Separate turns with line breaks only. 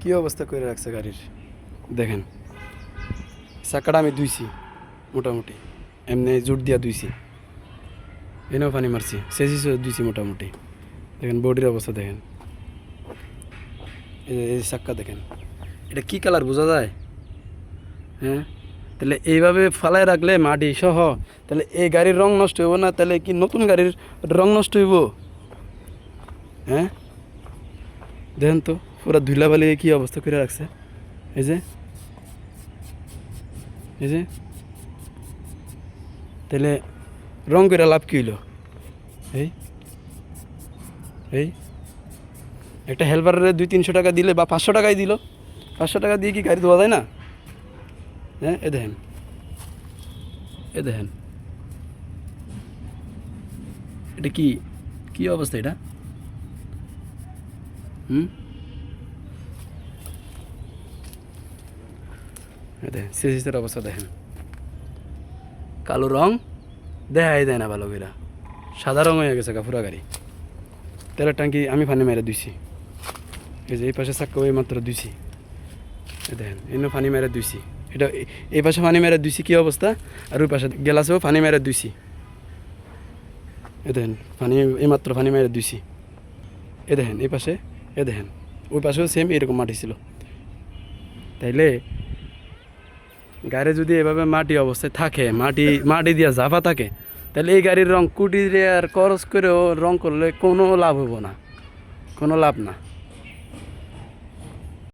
কী অবস্থা করে রাখছে গাড়ির? দেখেন, চাকাটা আমি ধুইছি, মোটামুটি। এমনি জোর দিয়া ধুইছি। এনেও পানি মারছি সেচিসও ধুইছি মোটামুটি। দেখেন, বডির অবস্থা দেখেন। এই চাক্কা দেখেন, এটা কি কালার বোঝা যায়? হ্যাঁ? তাহলে এইভাবে ফালায় রাখলে মাটি সহ, তাহলে এই গাড়ির রং নষ্ট হইব না? তাহলে কি নতুন গাড়ির রং নষ্ট হইব? হ্যাঁ? দেখেন তো। পুরা ধুলা বালি কি অবস্থা করে রাখছে? এই যে এই যে। তাহলে রং করে লাভ কি হইল? এই এই। একটা হেল্পারের দুই তিনশো টাকা দিলে বা পাঁচশো টাকাই দিল। পাঁচশো টাকা দিয়ে কি গাড়ি ধোয়া যায় না? হ্যাঁ এ দেখেন। এ দেখেন। এটা কি কি অবস্থা এটা? হুম? দেখেন সিসিসের অবস্থা দেখেন। কালো রং? দেখাই দেয় না ভালো করে সাদা রং হয়ে গেছে কাপুরা গাড়ি। তেলের ট্যাঙ্কি আমি পানি মেরে দিছি এই যে এই পাশে চাক্কা ওই মাত্র দিছি এই দেখেন এনে পানি মেরে দিছি এটা এই পাশে পানি মেরে দিছি কি অবস্থা? আর ওই পাশে গেলাসেও পানি মেরে দিছি এ দেখেন পানি এইমাত্র পানি মেরে দিছি এ দেখেন, এই পাশে এ দেখেন, ওই পাশেও সেম এরকম মাটি ছিল। তাইলে গাড়ি যদি এভাবে মাটি অবস্থায় থাকে, মাটি মাটি দিয়ে জাফা থাকে, তাহলে এই গাড়ির রং কুটি আর খরচ করেও রং করলে কোনো লাভ হব না, কোনো লাভ না।